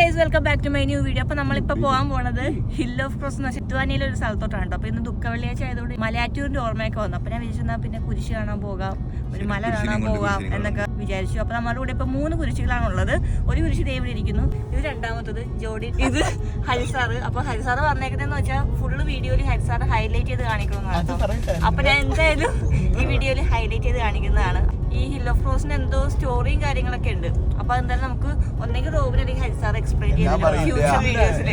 Guys welcome back to my new video അപ്പൊ നമ്മളിപ്പോ പോകാൻ പോണത് ഹിൽ ഓഫ് ക്രോസ് എന്ന ചിത്തുവാനിയിലെ ഒരു സ്ഥലത്തോട്ടാണ് കേട്ടോ. അപ്പൊ ഇന്ന് ദുഃഖ വെള്ളിയാഴ്ച ആയതുകൊണ്ട് മലയാറ്റൂരിന്റെ ഓർമ്മയൊക്കെ വന്നു. അപ്പൊ ഞാൻ വിചാരിച്ചാൽ പിന്നെ കുരിശ് കാണാൻ പോകാം ഒരു മല കാണാൻ പോകാം എന്നൊക്കെ വിചാരിച്ചു. അപ്പൊ നമ്മുടെ കൂടെ ഇപ്പൊ മൂന്ന് കുരിശുകളാണ് ഉള്ളത് ഒരു കുരിശ് ദേവിടെ ഇരിക്കുന്നു. ഇത് രണ്ടാമത്തത് ജോഡി ഇത് ഹരിസാറ് അപ്പൊ ഹരിസാറ് പറഞ്ഞേക്കുന്നതെന്ന് വെച്ചാൽ ഫുള്ള് വീഡിയോയിൽ ഹരിസാറ് ഹൈലൈറ്റ് ചെയ്ത് കാണിക്കണമെന്നാണ് അപ്പോൾ അപ്പൊ ഞാൻ എന്തായാലും ഈ വീഡിയോയിൽ ഹൈലൈറ്റ് ചെയ്ത് കാണിക്കുന്നതാണ്. ഈ ഹിൽ ഓഫ് റോസിന് എന്തോ സ്റ്റോറിയും കാര്യങ്ങളൊക്കെ ഉണ്ട്. അപ്പൊ എന്തായാലും നമുക്ക് ഒന്നെങ്കിൽ റോബിൻ അല്ലെങ്കിൽ ഹരിസാർ എക്സ്പ്ലെയിൻ ചെയ്ത് ഫ്യൂച്ചർ വീഡിയോസിൽ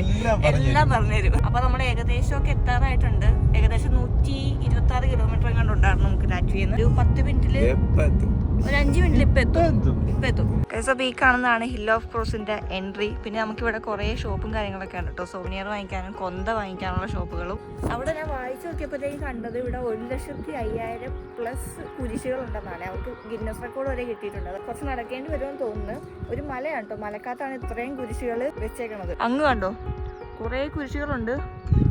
എല്ലാം പറഞ്ഞുതരും. അപ്പൊ നമ്മൾ ഏകദേശം ഒക്കെ എത്താറായിട്ടുണ്ട്. ഏകദേശം നൂറ്റി ഇരുപത്തി ആറ് കിലോമീറ്റർ എങ്ങാണ്ട് ഉണ്ടായിരുന്നു നമുക്ക് ലാറ്റ്വിയിൽ നിന്ന്. ഒരു പത്ത് മിനിറ്റിൽ ഒരു അഞ്ച് മിനിറ്റിൽ ഇപ്പൊ എത്തും. ഇപ്പൊ എത്തും. അപ്പൊ ഈ കാണുന്നതാണ് ഹിൽ ഓഫ് ക്രോസിന്റെ എൻട്രി പിന്നെ നമുക്ക് ഇവിടെ കുറെ ഷോപ്പും കാര്യങ്ങളൊക്കെ ഉണ്ട് കേട്ടോ സോനിയർ വാങ്ങിക്കാനും കൊന്ത വാങ്ങിക്കാനുള്ള ഷോപ്പുകളും അവിടെ ഞാൻ വായിച്ചു നോക്കിയപ്പോഴത്തേക്കും കണ്ടത് ഇവിടെ ഒരു ലക്ഷത്തി അയ്യായിരം പ്ലസ് കുരിശുകൾ ഉണ്ടെന്നാണ് അവർക്ക് ഗിന്നസ് റെക്കോർഡ് വരെ കിട്ടിയിട്ടുണ്ട്. അത് കുറച്ച് നടക്കേണ്ടി വരുമെന്ന് തോന്നുന്നു. ഒരു മലയാണ് കേട്ടോ മലക്കാത്താണ് ഇത്രയും കുരിശുകൾ വെച്ചേക്കണത്. അങ്ങ് കണ്ടോ? കുറേ കുരിശുകളുണ്ട്.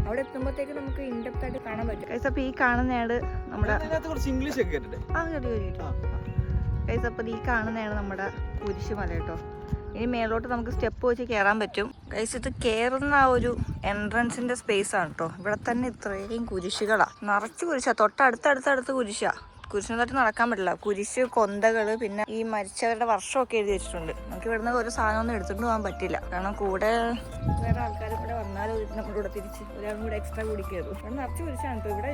അവിടെ എത്തുമ്പോഴത്തേക്ക് നമുക്ക് ഇൻഡെപ്റ്റ് ആയിട്ട് കാണാൻ പറ്റും. ഗൈസ് അപ്പോൾ ഈ കാണുന്നയാൾ നമ്മുടെ കുറച്ച് ഇംഗ്ലീഷ് ഒക്കെ ആ കേട്ടു കേട്ടോ ഗൈസ് അപ്പോൾ ഈ കാണുന്നതാണ് നമ്മുടെ കുരിശുമല കേട്ടോ. ഇനി മേലോട്ട് നമുക്ക് സ്റ്റെപ്പ് വെച്ച് കയറാൻ പറ്റും. കൈസ് ഇത് കയറുന്ന ആ ഒരു എൻട്രൻസിന്റെ സ്പേസ് ആണ് കേട്ടോ. ഇവിടെ തന്നെ ഇത്രയും കുരിശുകളാ. നിറച്ച് കുരിശാ. തൊട്ടടുത്തടുത്തടുത്ത് കുരിശാ. കുരിശിനെ തട്ടി നടക്കാൻ പറ്റില്ല. കുരിശ് കൊന്തകൾ പിന്നെ ഈ മരിച്ചവരുടെ വർഷമൊക്കെ എഴുതി വെച്ചിട്ടുണ്ട്. നമുക്ക് ഇവിടുന്ന് ഒരു സാധനം ഒന്നും എടുത്തുകൊണ്ട് പോകാൻ പറ്റില്ല. കാരണം കൂടെ വേറെ ആൾക്കാർ ഇവിടെ വന്നാലും നമ്മുടെ കൂടെ തിരിച്ച് ഒരാളും കൂടെ എക്സ്ട്രാ കൂടി കയറും. ഇവിടെ നിറച്ച് കുരിശാണ് കേട്ടോ ഇവിടെ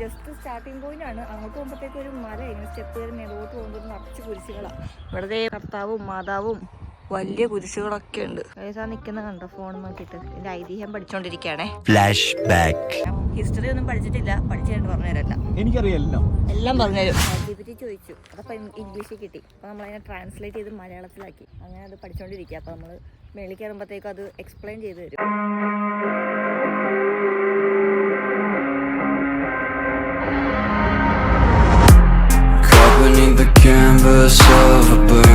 ജസ്റ്റ് സ്റ്റാർട്ടിംഗ് പോയിന്റ് ആണ്. അങ്ങോട്ട് പോകുമ്പോഴത്തേക്ക് ഒരു മല ഇങ്ങനെ സ്റ്റെപ്പ് കയറി മേലോട്ട് പോകുമ്പോൾ നിറച്ച് കുരിശുകളാണ് ഇവിടെ കർത്താവും മാതാവും വലിയ കുരിശുകളൊക്കെ ഉണ്ട് ഏതാ നിൽക്കുന്ന കണ്ടോ? ഫോൺ നോക്കിയിട്ട്. ഇതിന്റെ ഐതിഹ്യം പഠിച്ചോണ്ടിരിക്കുകയാണേ ഫ്ലാഷ്ബാക്ക് ഹിസ്റ്ററി ഒന്നും പഠിച്ചിട്ടില്ല. പഠിച്ചിട്ട് പറഞ്ഞുതരല്ല. എനിക്കറിയാലോ എല്ലാം പറഞ്ഞുതരും. ജിപിറ്റി ചോദിച്ചു. അതപ്പോൾ ഇംഗ്ലീഷിൽ കിട്ടി. അപ്പോൾ നമ്മളതിനെ ട്രാൻസ്ലേറ്റ് ചെയ്ത് മലയാളത്തിലാക്കി. അങ്ങനെ അത് പഠിച്ചുകൊണ്ടിരിക്കുക അപ്പോൾ നമ്മൾ മേളിൽ കയറുമ്പോഴത്തേക്കും അത് എക്സ്പ്ലെയിൻ ചെയ്ത് തരും. Canvas of a burning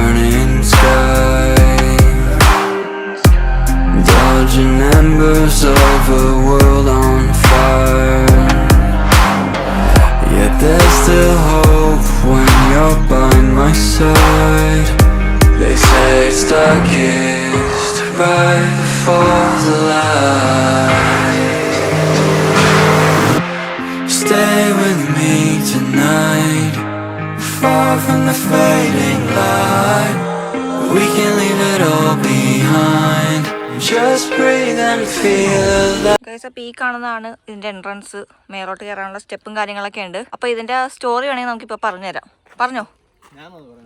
അപ്പോൾ ഈ കാണുന്നതാണ് ഇതിന്റെ എൻട്രൻസ് മേലോട്ട് കയറാനുള്ള സ്റ്റെപ്പും കാര്യങ്ങളൊക്കെ ഉണ്ട്. അപ്പൊ ഇതിന്റെ സ്റ്റോറി വേണമെങ്കിൽ നമുക്കിപ്പോൾ പറഞ്ഞുതരാം. പറഞ്ഞോ?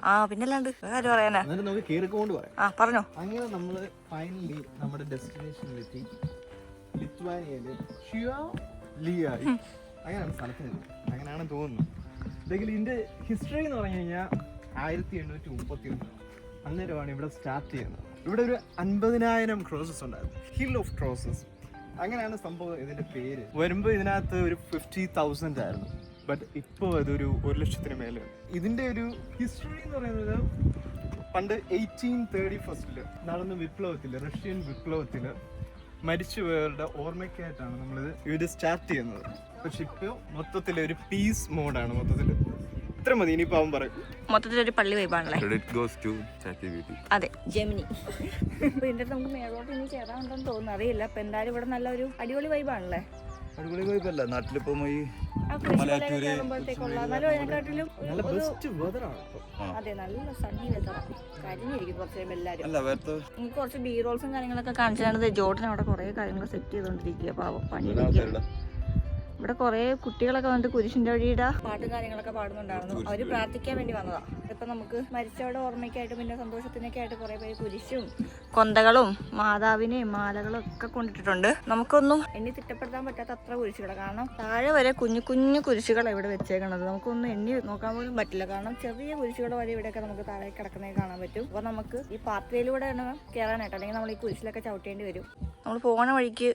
ആ പിന്നല്ലാണ്ട് വേറെ ആര് പറയാനാ? നമുക്ക് കേറിക്കൊണ്ട് പറയാം. ആ പറഞ്ഞോ? അങ്ങനെ നമ്മൾ ഫൈനലി നമ്മുടെ ഡെസ്റ്റിനേഷനിലെത്തി ലിത്വാനിയയിൽ അങ്ങനെയാണ് സ്ഥലത്തിന്. അങ്ങനെയാണ് തോന്നുന്നത്. ഇതെങ്കിൽ ഇതിന്റെ ഹിസ്റ്ററി എന്ന് പറഞ്ഞു കഴിഞ്ഞാൽ ആയിരത്തി എണ്ണൂറ്റി മുപ്പത്തി ഒന്ന് അന്നേരമാണ് ഇവിടെ സ്റ്റാർട്ട് ചെയ്യുന്നത്. ഇവിടെ ഒരു അൻപതിനായിരം ക്രോസസ് ഉണ്ടായിരുന്നു. ഹിൽ ഓഫ് ക്രോസസ് അങ്ങനെയാണ് സംഭവം ഇതിന്റെ പേര്. വരുമ്പോൾ ഇതിനകത്ത് ഒരു ഫിഫ്റ്റി തൗസൻഡ് ആയിരുന്നു. ബട്ട് ഇപ്പോൾ അതൊരു ഒരു ലക്ഷത്തിന് മേലെ. ഇതിന്റെ ഒരു ഹിസ്റ്ററി എന്ന് പറയുന്നത് പണ്ട് എയ്റ്റീൻ തേർട്ടി ഫസ്റ്റിൽ നടന്ന വിപ്ലവത്തിൽ റഷ്യൻ വിപ്ലവത്തിൽ മരിച്ചുപോയവരുടെ ഓർമ്മയ്ക്കായിട്ടാണ് നമ്മളിത് ഇത് സ്റ്റാർട്ട് ചെയ്യുന്നത്. പക്ഷെ ഇപ്പോൾ മൊത്തത്തിൽ ഒരു പീസ് മോഡാണ് മൊത്തത്തിൽ ഇത്ര മതി ഇനിയിപ്പോൾ അവൻ പറയും. മൊത്തത്തിലൊരു പള്ളി വൈബാണല്ലേ Credit goes to ChatGPT. അതെ ജെമിനി അപ്പോൾ ഇതിന്റെ അടുത്ത് നമുക്ക് മേലോട്ട് ഇനി തോന്നുന്നു. അറിയില്ല അപ്പൊ എന്തായാലും ഇവിടെ നല്ലൊരു അടിപൊളി വൈബാണല്ലേ അടിപൊളി വൈബല്ല നാട്ടിലിപ്പോ ഈ നല്ല നല്ല കുറച്ച് ബീറോൾസും എല്ലാവരും അല്ല വേറെ എനിക്ക് കുറച്ച് ബി റോൾസും കാര്യങ്ങളൊക്കെ കാണിച്ചാണ് ജോട്ടിന് അവിടെ കുറേ കാര്യങ്ങൾ സെറ്റ് ചെയ്തോണ്ടിരിക്കുക പാവം. പണിയിരിക്കുക ഇവിടെ കുറേ കുട്ടികളൊക്കെ വന്നിട്ട് കുരിശിന്റെ വഴിയുടെ. പാട്ടും കാര്യങ്ങളൊക്കെ പാടുന്നുണ്ടായിരുന്നു. അവർ പ്രാർത്ഥിക്കാൻ വേണ്ടി വന്നതാ. ഇപ്പൊ നമുക്ക് മരിച്ചവരുടെ ഓർമ്മയ്ക്കായിട്ട് പിന്നെ സന്തോഷത്തിനൊക്കെ ആയിട്ട് കൊറേ പേര് കുരിശും കൊന്തകളും മാതാവിനെയും മാലകളും ഒക്കെ കൊണ്ടിട്ടിട്ടുണ്ട്. നമുക്കൊന്നും എണ്ണി തിട്ടപ്പെടുത്താൻ പറ്റാത്ത അത്ര കുരിശുകളാണ് കാരണം താഴെ വരെ കുഞ്ഞു കുഞ്ഞു കുരിശുകളാണ് ഇവിടെ വെച്ചേക്കണത്. നമുക്കൊന്നും എണ്ണി നോക്കാൻ പോലും പറ്റില്ല. കാരണം ചെറിയ കുരിശുകൾ വരെ ഇവിടെയൊക്കെ നമുക്ക് താഴെ കിടക്കുന്നത് കാണാൻ പറ്റും. അപ്പൊ നമുക്ക് ഈ പാത്രയിലൂടെ വേണം കയറാനായിട്ട് അല്ലെങ്കിൽ നമ്മൾ ഈ കുരിശിലൊക്കെ ചവിട്ടേണ്ടി വരും. നമ്മൾ പോണ വഴിക്ക്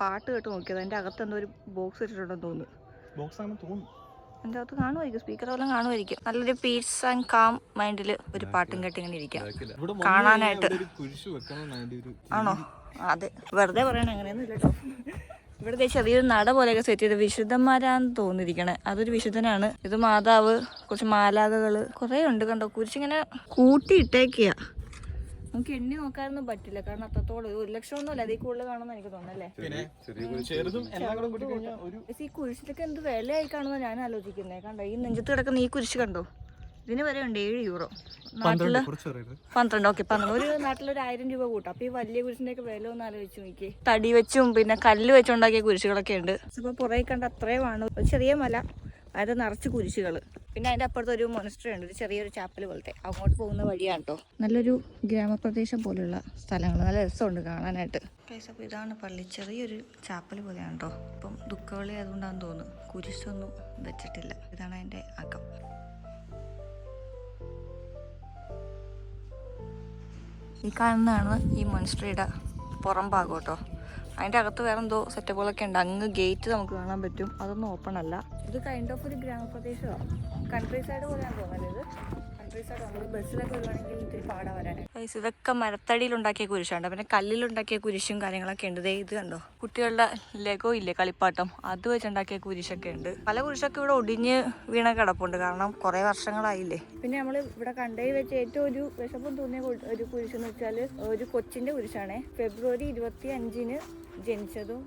പാട്ട് കേട്ട് നോക്കിയത്. അതിന്റെ അകത്ത് എന്തോ ഒരു ബോക്സ് ഇട്ടിട്ടുണ്ടെന്ന് തോന്നുന്നു. ബോക്സ് ആണ് തോന്നുന്നു അകത്ത് കാണുമായിരിക്കും. സ്പീക്കർ പോലും കാണുമായിരിക്കും. നല്ലൊരു പീസ് ആൻഡ് കാം മൈൻഡിൽ ഒരു പാട്ടും കേട്ട് ഇങ്ങനെ ഇരിക്കാം. കാണാനായിട്ട്. ആണോ? അതെ വെറുതെ പറയണ അങ്ങനെയൊന്നും ഇല്ല കേട്ടോ. ഇവിടെ ദേ ചെറിയൊരു നട പോലെയൊക്കെ സെറ്റ് ചെയ്ത് വിശുദ്ധന്മാരാന്ന് തോന്നിയിരിക്കണേ. അതൊരു വിശുദ്ധനാണ്. ഇത് മാതാവ് കുറച്ച് മാലാകകൾ കുറേ ഉണ്ട് കണ്ടോ? കുരിശിങ്ങനെ കൂട്ടിയിട്ടേക്കുക നമുക്ക് എണ്ണി നോക്കാനൊന്നും പറ്റില്ല. കാരണം അത്രത്തോളം ഒരു ലക്ഷം ഒന്നും അല്ല അതിൽ കൂടുതൽ കാണുമെന്ന് എനിക്ക് തോന്നുന്നല്ലേ? പിന്നെ ചെറുതും എല്ലാം കൂടെ കൂടി കഴിഞ്ഞാൽ ഒരു ഈ കുരിശിലൊക്കെ എന്ത് വിലയായി കാണുമെന്ന് ഞാൻ ആലോചിക്കുന്നത് കണ്ടോ ഈ നെഞ്ചത്ത് കിടക്കുന്ന ഈ കുരിശ് കണ്ടോ? ഇതിന് വരെ ഉണ്ട് ഏഴ് യൂറോ. നാട്ടിൽ പന്ത്രണ്ട് ഓക്കെ പന്ത്രണ്ട്. ഒരു നാട്ടിലൊരു ആയിരം രൂപ കൂട്ടും. അപ്പൊ ഈ വലിയ കുരിശിന്റെ ഒക്കെ വില ഒന്ന് ആലോചിച്ച് നോക്കി തടി വെച്ചും പിന്നെ കല്ല് വെച്ചുണ്ടാക്കിയ കുരിശുകളൊക്കെ ഉണ്ട്. അപ്പൊ പുറകെ കണ്ട അത്രയുമാണ് ഒരു ചെറിയ മല അത് നിറച്ച് കുരിശുകൾ പിന്നെ അതിന്റെ അപ്പുറത്ത് ഒരു മൊനസ്ട്രി ഉണ്ട്. ഒരു ചെറിയൊരു ചാപ്പൽ പോലത്തെ. അങ്ങോട്ട് പോകുന്ന വഴിയാണ് കേട്ടോ നല്ലൊരു ഗ്രാമപ്രദേശം പോലുള്ള സ്ഥലങ്ങൾ. നല്ല രസമുണ്ട് കാണാനായിട്ട്. അപ്പോൾ ഇതാണ് പള്ളി. ചെറിയൊരു ചാപ്പൽ പോലെയാണ് കേട്ടോ അപ്പം ദുഃഖവളി അതുകൊണ്ടാണെന്ന് തോന്നുന്നു. കുരിശൊന്നും വെച്ചിട്ടില്ല. ഇതാണ് അതിന്റെ അകം. ഈ കാണുന്നതാണ് ഈ മൊനസ്ട്രിയുടെ പുറം ഭാഗം കേട്ടോ അതിന്റെ അകത്ത് വേറെ എന്തോ സെറ്റപ്പുകളൊക്കെ ഉണ്ട്. അങ്ങ് ഗേറ്റ് നമുക്ക് കാണാൻ പറ്റും. അതൊന്നും ഓപ്പൺ അല്ല. ഇത് കൈൻഡ് ഓഫ് ഒരു ഗ്രാമപ്രദേശമാണ് കൺട്രി സൈഡ് പോലെയാണ് തോന്നുന്നത് കൺട്രി സൈഡ് നമ്മൾ ബസ്സിലൊക്കെ വരുവാണെങ്കിൽ ഇത്തിരി പാടാ വരാൻ ഇതൊക്കെ മരത്തടിയിൽ ഉണ്ടാക്കിയ കുരിശുണ്ട് പിന്നെ കല്ലിലുണ്ടാക്കിയ കുരിശും കാര്യങ്ങളൊക്കെ ഉണ്ട്. ഇതേ ഇത് കണ്ടോ? കുട്ടികളുടെ ലഗോ ഇല്ലേ കളിപ്പാട്ടം? അത് വെച്ചുണ്ടാക്കിയ കുരിശൊക്കെ ഉണ്ട്. പല കുരിശൊക്കെ ഇവിടെ ഒടിഞ്ഞ് വീണ കിടപ്പുണ്ട്. കാരണം കുറെ വർഷങ്ങളായില്ലേ. പിന്നെ നമ്മൾ ഇവിടെ കണ്ടതിൽ വെച്ച് ഏറ്റവും ഒരു വിഷമം തോന്നിയ ഒരു കുരിശെന്ന് വെച്ചാൽ ഒരു കൊച്ചിന്റെ കുരിശാണ്. ഫെബ്രുവരി ഇരുപത്തി അഞ്ചിന് ജനിച്ചതും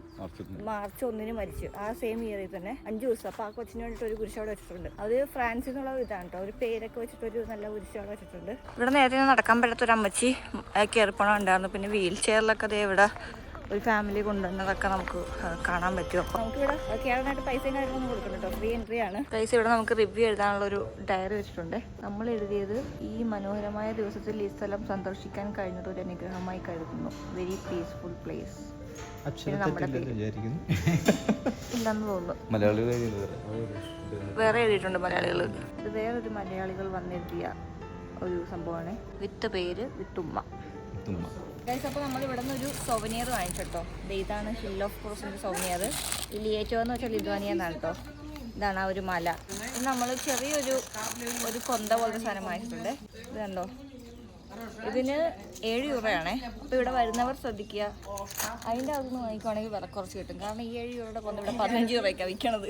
മാർച്ച് ഒന്നിന് മരിച്ചു. ആ സെയിം ഇയറിൽ തന്നെ അഞ്ചു ദിവസം. അപ്പൊ ആ കൊച്ചിന് വേണ്ടിട്ട് ഒരു കുരിശോട് വെച്ചിട്ടുണ്ട്. അത് ഫ്രാൻസിൽ നിന്നുള്ള ഇതാണ് കേട്ടോ ഒരു പേരൊക്കെ വെച്ചിട്ട് ഒരു നല്ല കുരിശോട് വെച്ചിട്ടുണ്ട്. ഇവിടെ നേരത്തെ നടക്കാൻ പറ്റാത്ത ഒരു അമ്മച്ചി കയറിപ്പണം ഉണ്ടായിരുന്നു പിന്നെ വീൽ ചെയറിലൊക്കെ അതേ ഇവിടെ ഒരു ഫാമിലി കൊണ്ടുവന്നതൊക്കെ നമുക്ക് കാണാൻ പറ്റും. അപ്പോൾ നമുക്ക് ഇവിടെ കേരളമായിട്ട് പൈസയും കാര്യങ്ങളൊന്നും കൊടുക്കണം കേട്ടോ ഫ്രീ എൻട്രി ആണ്. പൈസ ഇവിടെ നമുക്ക് റിവ്യൂ എഴുതാനുള്ള ഒരു ഡയറി വെച്ചിട്ടുണ്ട്. നമ്മൾ എഴുതിയത് ഈ മനോഹരമായ ദിവസത്തിൽ ഈ സ്ഥലം സന്ദർശിക്കാൻ കഴിഞ്ഞത് ഒരു അനുഗ്രഹമായി കരുതുന്നു. വെരി പീസ്ഫുൾ പ്ലേസ് ഇല്ലെന്ന് തോന്നുന്നു. മലയാളികൾ വേറെ. എഴുതിയിട്ടുണ്ട് മലയാളികൾ. ഇത് വേറൊരു മലയാളികൾ വന്നെഴുതിയ ഒരു സംഭവമാണ്. വിത്ത് പേര് വിത്തുമ്മ ഗൈസ് അപ്പോൾ നമ്മൾ ഇവിടെ നിന്ന് ഒരു സൊവനിയർ വാങ്ങിച്ചിട്ടോ. ദേ ഇതാണ് ഹിൽ ഓഫ് ക്രോസിന്റെ സൊവനിയർ ഇലിയേറ്റോ എന്ന് വെച്ചാൽ ലിത്വാനിയ എന്നാണ് കേട്ടോ ഇതാണ് ആ ഒരു മല. നമ്മൾ ചെറിയൊരു ഒരു കൊന്ത പോലത്തെ സാധനം വാങ്ങിച്ചിട്ടുണ്ട്. ഇത് കണ്ടോ? ഇതിന് ഏഴ് രൂപയാണേ. അപ്പോൾ ഇവിടെ വരുന്നവർ ശ്രദ്ധിക്കുക. അതിന്റെ അകത്തുനിന്ന് വാങ്ങിക്കുവാണെങ്കിൽ വില കുറച്ച് കിട്ടും. കാരണം ഈ ഏഴ് രൂപയുടെ കൊന്ത ഇവിടെ പതിനഞ്ച് രൂപയ്ക്കാണ് വിൽക്കണത്.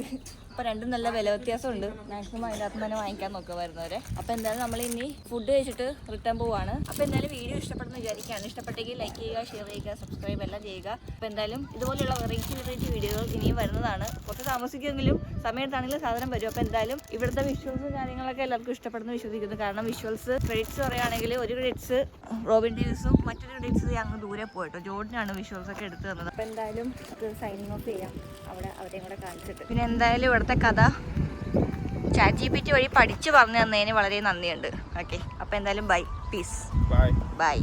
അപ്പോൾ രണ്ടും നല്ല വില വ്യത്യാസമുണ്ട്. മാക്സിമം അതിന്റെ അകത്ത് തന്നെ വാങ്ങിക്കാൻ നോക്കുക വരുന്നവരെ. അപ്പോൾ എന്തായാലും നമ്മൾ ഇനി ഫുഡ് കഴിച്ചിട്ട് റിട്ടേൺ പോവാണ്. അപ്പോൾ എന്തായാലും വീഡിയോ ഇഷ്ടപ്പെടുന്ന വിചാരിക്കുകയാണ്. ഇഷ്ടപ്പെട്ടെങ്കിൽ ലൈക്ക് ചെയ്യുക ഷെയർ ചെയ്യുക സബ്സ്ക്രൈബ് എല്ലാം ചെയ്യുക. അപ്പോൾ എന്തായാലും ഇതുപോലെയുള്ള വെറൈറ്റി വെറൈറ്റി വീഡിയോകൾ ഇനിയും വരുന്നതാണ്. കുറച്ച് താമസിക്കുമെങ്കിലും സമയത്താണെങ്കിലും സാധനം വരും. അപ്പോൾ എന്തായാലും ഇവിടുത്തെ വിഷ്വൽസും കാര്യങ്ങളൊക്കെ എല്ലാവർക്കും ഇഷ്ടപ്പെടുന്നു വിശ്വസിക്കുന്നു. കാരണം വിഷ്വൽസ് ക്രെഡിറ്റ്സ് പറയുകയാണെങ്കിൽ ഒരു ക്രെഡിറ്റ്സ് റോബിൻ ഡേവിസും മറ്റൊരു ക്രെഡിറ്റ്സ് അങ്ങ് ദൂരെ പോയിട്ടോ. ജോർഡിനാണ് വിഷ്വൽസ് ഒക്കെ എടുത്തു തന്നത്. അപ്പോൾ എന്തായാലും സൈനിങ് ഓഫ് ചെയ്യാം. അവിടെ അവരെയും കൂടെ കാണിച്ചിട്ട്. പിന്നെ എന്തായാലും ഇവിടുത്തെ കഥ ചാറ്റ് ജി പി ടി വഴി പഠിച്ചു പറഞ്ഞു തന്നതിന് വളരെ നന്ദിയുണ്ട്. ഓക്കെ അപ്പോൾ എന്തായാലും ബൈ പീസ് ബൈ ബൈ